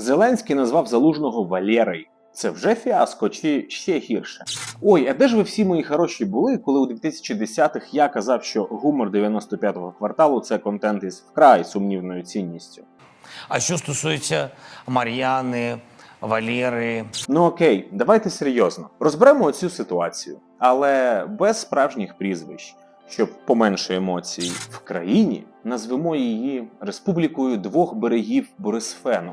Зеленський назвав залужного Валєрой. Це вже фіаско чи ще гірше? Ой, а де ж ви всі мої хороші були, коли у 2010-х я казав, що гумор 95-го кварталу це контент із вкрай сумнівною цінністю? А що стосується Мар'яни, Валєри, Ну окей, давайте серйозно. Розберемо цю ситуацію, але без справжніх прізвищ, щоб поменше емоцій. В країні назвемо її Республікою двох берегів Борисфену.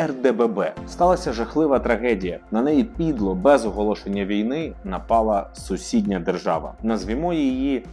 РДББ сталася жахлива трагедія. На неї підло без оголошення війни напала сусідня держава. Назвімо її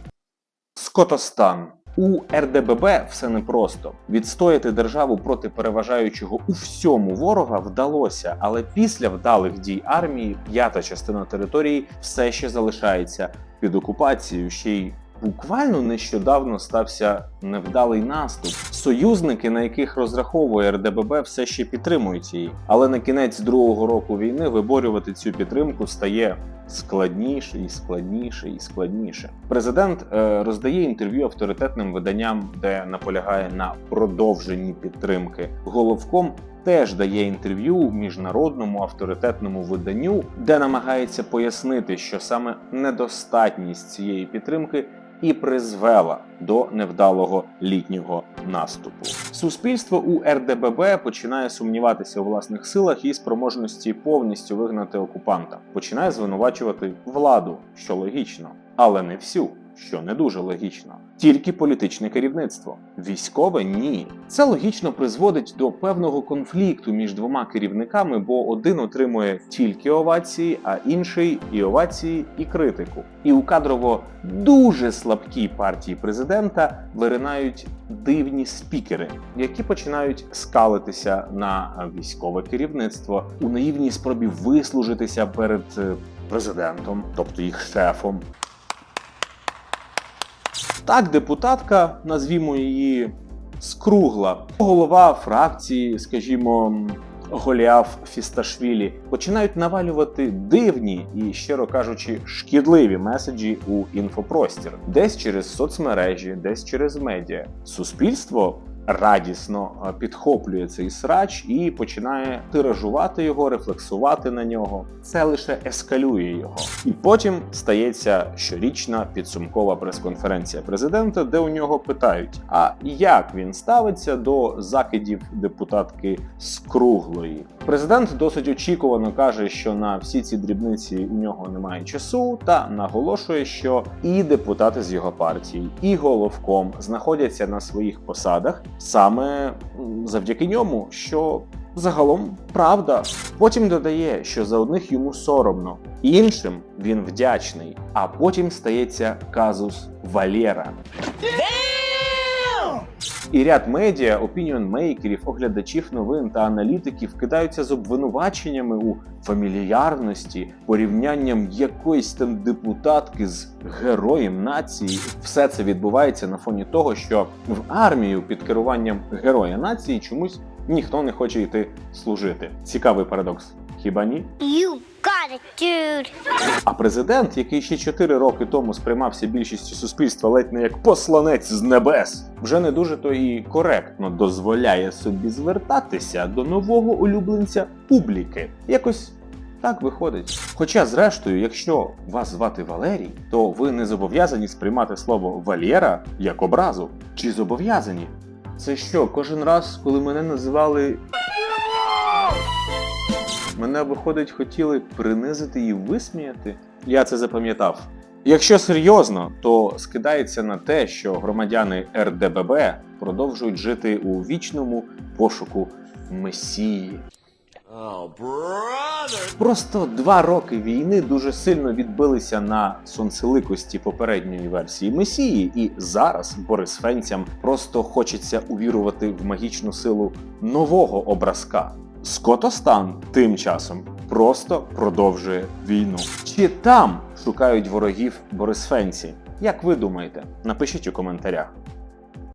Скотостан. У РДББ все непросто. Відстояти державу проти переважаючого у всьому ворога вдалося, але після вдалих дій армії п'ята частина території все ще залишається під окупацією. Ще й буквально нещодавно стався невдалий наступ. Союзники, на яких розраховує РДББ, все ще підтримують її. Але на кінець другого року війни виборювати цю підтримку стає складніше і складніше і складніше. Президент е, роздає інтерв'ю авторитетним виданням, де наполягає на продовженні підтримки. Головком теж дає інтерв'ю міжнародному авторитетному виданню, де намагається пояснити, що саме недостатність цієї підтримки і призвела до невдалого літнього наступу. Суспільство у РДББ починає сумніватися у власних силах і спроможності повністю вигнати окупанта. Починає звинувачувати владу, що логічно, але не всю. Що не дуже логічно, тільки політичне керівництво, військове ні. Це логічно призводить до певного конфлікту між двома керівниками, бо один отримує тільки овації, а інший і овації, і критику. І у кадрово дуже слабкій партії президента виринають дивні спікери, які починають скалитися на військове керівництво у наївній спробі вислужитися перед е, президентом, тобто їх шефом. Так, депутатка, назвімо її скругла, голова фракції, скажімо, Голіаф Фісташвілі, починають навалювати дивні і, щиро кажучи, шкідливі меседжі у інфопростір, десь через соцмережі, десь через медіа. Суспільство радісно е, підхоплює цей срач і починає тиражувати його, рефлексувати на нього. Це лише ескалює його. І потім стається щорічна підсумкова прес-конференція президента, де у нього питають: а як він ставиться до закидів депутатки Скруглої? Президент досить очікувано каже, що на всі ці дрібниці у нього немає часу, та наголошує, що і депутати з його партії, і головком знаходяться на своїх посадах саме завдяки ньому, що загалом правда. Потім додає, що за одних йому соромно, іншим він вдячний. А потім стається казус Валєра. І ряд медіа, опініон-мейкерів, оглядачів новин та аналітиків кидаються з обвинуваченнями у фамільярності, порівнянням якоїсь там депутатки з героєм нації. Все це відбувається на фоні того, що в армію під керуванням героя нації чомусь ніхто не хоче йти служити. Цікавий парадокс. Хіба ні? А президент, який ще 4 роки тому сприймався більшістю суспільства ледь не як посланець з небес, вже не дуже то і коректно дозволяє собі звертатися до нового улюбленця публіки. Якось так виходить. Хоча, зрештою, якщо вас звати Валерій, то ви не зобов'язані сприймати слово Валєра як образу. Чи зобов'язані? Це що, кожен раз, коли мене називали Мене, виходить, хотіли принизити і висміяти. Я це запам'ятав. Якщо серйозно, то скидається на те, що громадяни РДББ продовжують жити у вічному пошуку месії. Просто два роки війни дуже сильно відбилися на сонцеликості попередньої версії Месії, і зараз Борисфенцям просто хочеться увірувати в магічну силу нового образка. Скотостан тим часом просто продовжує війну. Чи там шукають ворогів Борисфенці? Як ви думаєте? Напишіть у коментарях.